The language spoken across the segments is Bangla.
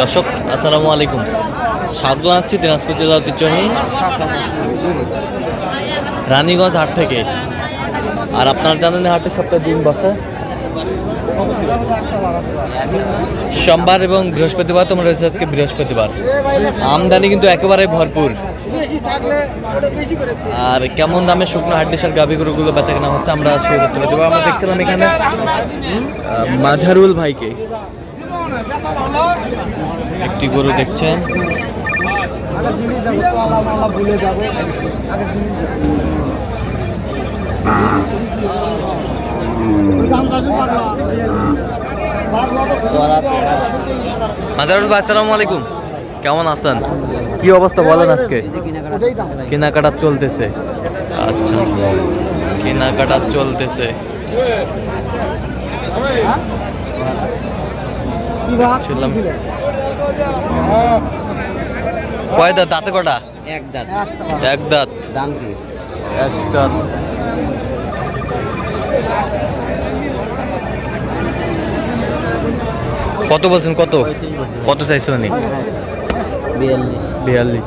দর্শক, আসসালামু আলাইকুম। স্বাগত জানাচ্ছি দিনাজপুর জেলা ঐতিহ্যবাহী রানীগঞ্জ হাট থেকে। আর আপনারা জানেন হাটের সপ্তাহে দিন বসে। সোমবার এবং বৃহস্পতিবার তোমরা রয়েছে আজকে বৃহস্পতিবার। আমদানি কিন্তু একেবারে ভরপুর। আর কেমন দামে শুকনো হাড্ডিসার গাভি গরুগুলো বেচা কেনা হচ্ছে আমরা আমরা দেখছিলাম এখানে মাঝারুল ভাইকে। একটি গরু দেখছেন। আসসালামু আলাইকুম। কেমন আছেন? কি অবস্থা বলেন আজকে? কেনাকাটা চলতেছে। আচ্ছা। কেনাকাটা চলতেছে। ছিলাম। কয় দাঁত? দাঁতে কটা? এক দাঁত। এক দাঁত। দাম কি? এক দাঁত। কত বলছেন কত? কত চাইছো নি বিয়াল্লিশ। বিয়াল্লিশ।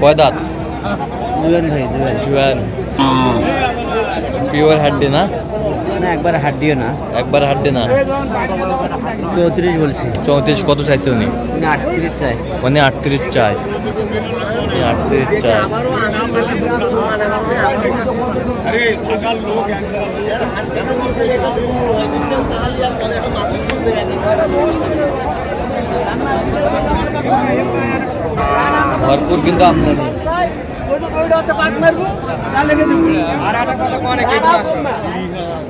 কয় দাঁত জুয়েন ভাই জুয়েন জুয়ান পিওর হাড্ডি না না একবার হাড্ডিও না। একবার হাড্ডি না। চৌত্রিশ বলছি। চৌত্রিশ কত চাইছে উনি? উনি আটত্রিশ চাই উনি আটত্রিশ চায়। উনি আটত্রিশ চায়। ভরপুর কিন্তু আমদানি।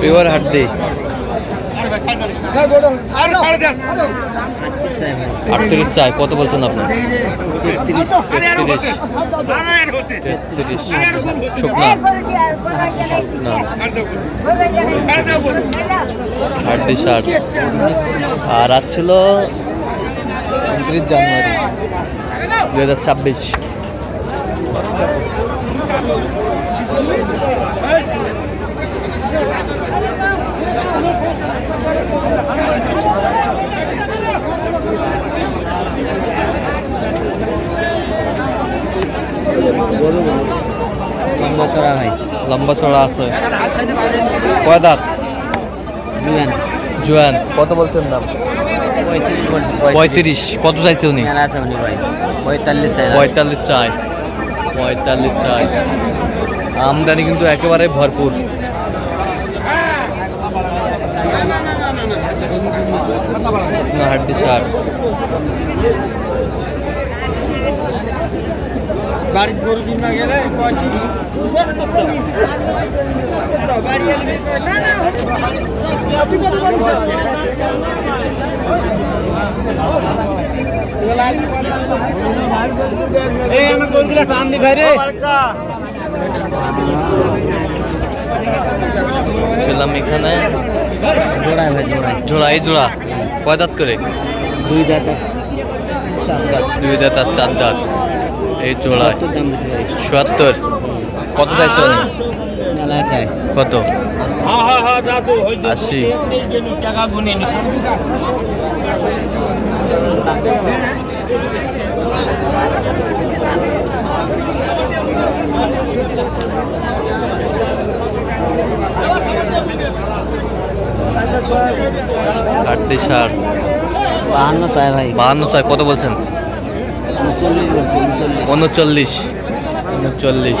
পিওর হাড্ডি চাই আটত্রিশ চায় কত বলছেন আপনি? তেত্রিশ শুকনা শার্ট আর আজ ছিল উনত্রিশ জানুয়ারি দু হাজার ছাব্বিশ। লম্বা চড়া ভাই লম্বা চড়া আছে। কয় দাঁত? জুয়েন। জোয়ান। কত বলছেন দাম? পঁয়ত্রিশ। পঁয়ত্রিশ। কত চাইছে উনি? ভাই। পঁয়তাল্লিশ চাই। পঁয়তাল্লিশ চায় আমদানি কিন্তু একেবারে ভরপুর। বাড়ির গরু কিনা গেলে এই আমি গরুগুলো টান দি ভাই রে? ছিলাম এখানে। জোড়ায় ভাই জোড়ায় জোড়া। এই জোড়া কয় দাঁত করে? দুই দাঁত চার দাঁত। দুই দাঁত আর চার দাঁত। এই জোড়ায়। চুয়াত্তর কত চাইছো? কত? আশি। সার বাহান্ন ভাই। বাহান্ন ছয় কত বলছেন? উনচল্লিশ। উনচল্লিশ।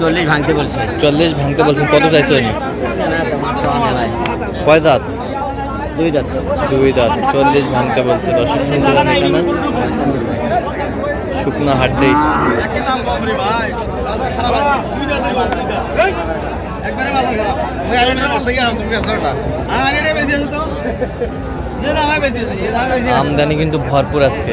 চল্লিশ ভাঙতে বলছে। চল্লিশ ভাঙতে বলছেন কত চাইছে উনি কয় দাঁত? দুই দাঁত। দুই দাঁত। চল্লিশ ভাঙতে বলছে। দর্শক শুকনো হাড্ডি। একবারে বাজার খারাপ। আর এটা বেশি আছে তো। যে দামে বেশি আছে। এই দামে বেশি আমদানি কিন্তু ভরপুর আজকে।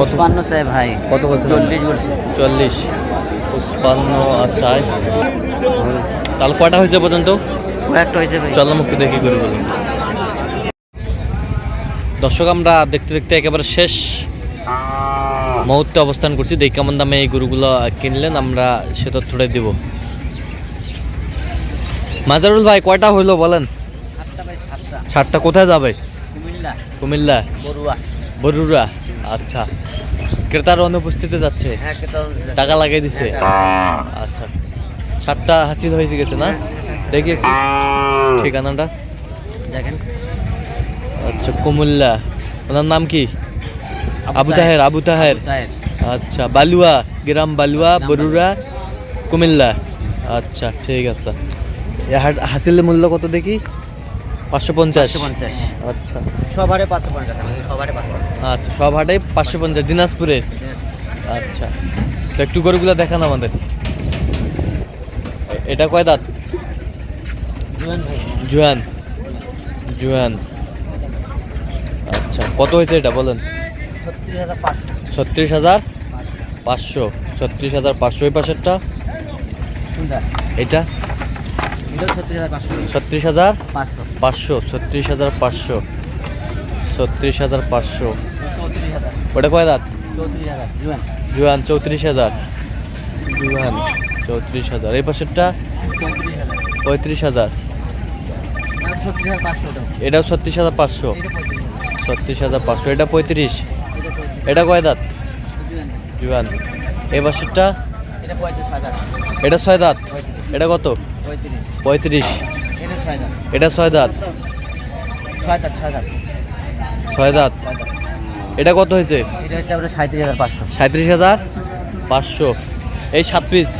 কত পঞ্চান্ন চাই ভাই। কত বলছেন চল্লিশ বলছে। চল্লিশ। পুষ্পান্ন আর চাই তাহলে হয়েছে পর্যন্ত? কয়েকটা হয়েছে দেখি করে বলুন। দর্শক আমরা দেখতে দেখতে একেবারে শেষ মুহূর্তে অবস্থান করছি। দেখি কেমন দামে এই গরুগুলো কিনলেন আমরা সে তথ্যটাই দিব। মাজারুল ভাই কয়টা হইল বলেন? সাতটা কোথায় যাবে? কুমিল্লা। কুমিল্লা বড়ুয়া। বরুরা আচ্ছা। ক্রেতার অনুপস্থিতি যাচ্ছে। হ্যাঁ টাকা লাগিয়ে দিছে। আচ্ছা। সাতটা হাসিল হয়ে গেছে না? দেখি একটু। ঠিকানাটা। দেখেন। আচ্ছা কুমিল্লা। ওনার নাম কি? আবু তাহের। আবু তাহের। আচ্ছা বালুয়া গ্রাম বালুয়া বরুরা কুমিল্লা। আচ্ছা ঠিক আছে। হাসিলের মূল্য কত দেখি? পাঁচশো পঞ্চাশ? পঞ্চাশ। আচ্ছা। সবারে পাঁচশো পঞ্চাশ আমাদের সবারে পাঁচশো আচ্ছা সব হাটে পাঁচশো পঞ্চাশ দিনাজপুরে? আচ্ছা। তো একটু গরুগুলো দেখান আমাদের। এটা কয় দাঁত? জুয়ান জুয়ান। আচ্ছা কত হয়েছে এটা বলেন? ছত্রিশ হাজার পাঁচশো। ছত্রিশ হাজার? পাঁচশো। হাজার পাশেরটা? এটা? ছত্রিশ হাজার পাঁচশো। ছত্রিশ হাজার পাঁচশো। ছত্রিশ হাজার পাঁচশো। ওটা কয় দাঁত? জুয়ান, চৌত্রিশ হাজার। জুয়ান, চৌত্রিশ হাজার। এই পাশেরটা? পঁয়ত্রিশ হাজার। এটাও ছত্রিশ হাজার পাঁচশো। ছত্রিশ হাজার পাঁচশো। এটা পঁয়ত্রিশ। এটা কয় দাঁত? জুয়ান। এই পাশেরটা? এটা ছয় দাঁত। এটা কত? পঁয়ত্রিশ। এটা ছয় দাঁত। ছয় দাঁত? এটা কত হয়েছে? এটা হচ্ছে সাঁত্রিশ হাজার পাঁচশো। সাঁত্রিশ হাজার পাঁচশো। এই সাত পিস।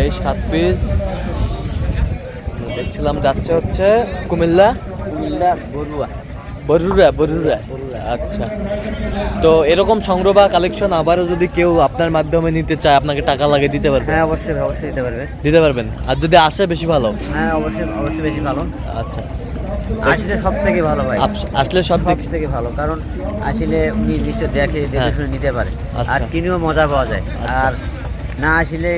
এই সাত পিস। দেখছিলাম যাচ্ছে হচ্ছে কুমিল্লা। কুমিল্লা বরুয়া। বরুরা বরুরা। আচ্ছা। তো এরকম সংগ্রহ বা কালেকশন আবারও যদি কেউ আপনার মাধ্যমে নিতে চায় আপনাকে টাকা লাগে দিতে পারবেন হ্যাঁ অবশ্যই অবশ্যই দিতে পারবে। দিতে পারবেন? আর যদি আসে বেশি ভালো? হ্যাঁ অবশ্যই অবশ্যই বেশি ভালো। আচ্ছা। আসলে সব থেকে ভালো ভাই আপ- আসলে সব সব দিক থেকে ভালো কারণ আসলে উনি নিশ্চয় দেখে দেখে হ্যাঁ। শুনে নিতে পারে। আচ্ছা। আর কিনেও মজা পাওয়া যায়। আচ্ছা। আর না আসলে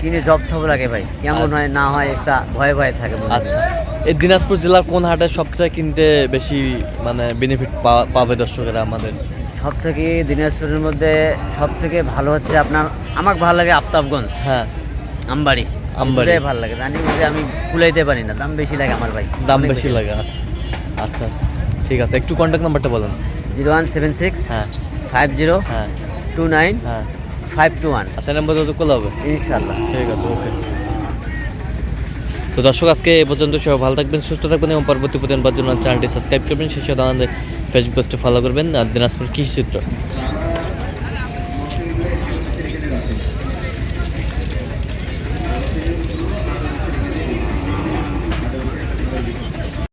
কিনে জব থব লাগে ভাই। কেমন আচ্ছা। হয় না হয় একটা ভয় ভয় থাকে আচ্ছা। এই দিনাজপুর জেলার কোন হাটে সবচেয়ে কিনতে বেশি মানে বেনিফিট পাবে দর্শকেরা আমাদের? সব থেকে দিনাজপুরের মধ্যে সব থেকে ভালো হচ্ছে আপনার আমাকে ভালো লাগে আফতাবগঞ্জ। হ্যাঁ। আমবাড়ি। আমবাড়ি। ভালো লাগে। জানি যে আমি কুলাইতে পারি না দাম বেশি লাগে আমার ভাই। দাম বেশি লাগে আচ্ছা। আচ্ছা ঠিক আছে। একটু কন্ট্যাক্ট নাম্বারটা বলুন। জিরো ওয়ান সেভেন সিক্স হ্যাঁ। ফাইভ জিরো হ্যাঁ। টু নাইন হ্যাঁ। ফাইভ টু ওয়ান আচ্ছা নাম্বার তো করলে হবে। ইনশাল্লাহ ঠিক আছে ওকে তো দর্শক আজকে এ পর্যন্ত সব ভালো থাকবেন সুস্থ থাকবেন এবং পরবর্তী প্রতিদিন জন্য চ্যানেলটি সাবস্ক্রাইব করবেন। সেই সাথে আমাদের ফেসবুক পেজটি ফলো করবেন। আর দিনাজপুর কৃষি চিত্র।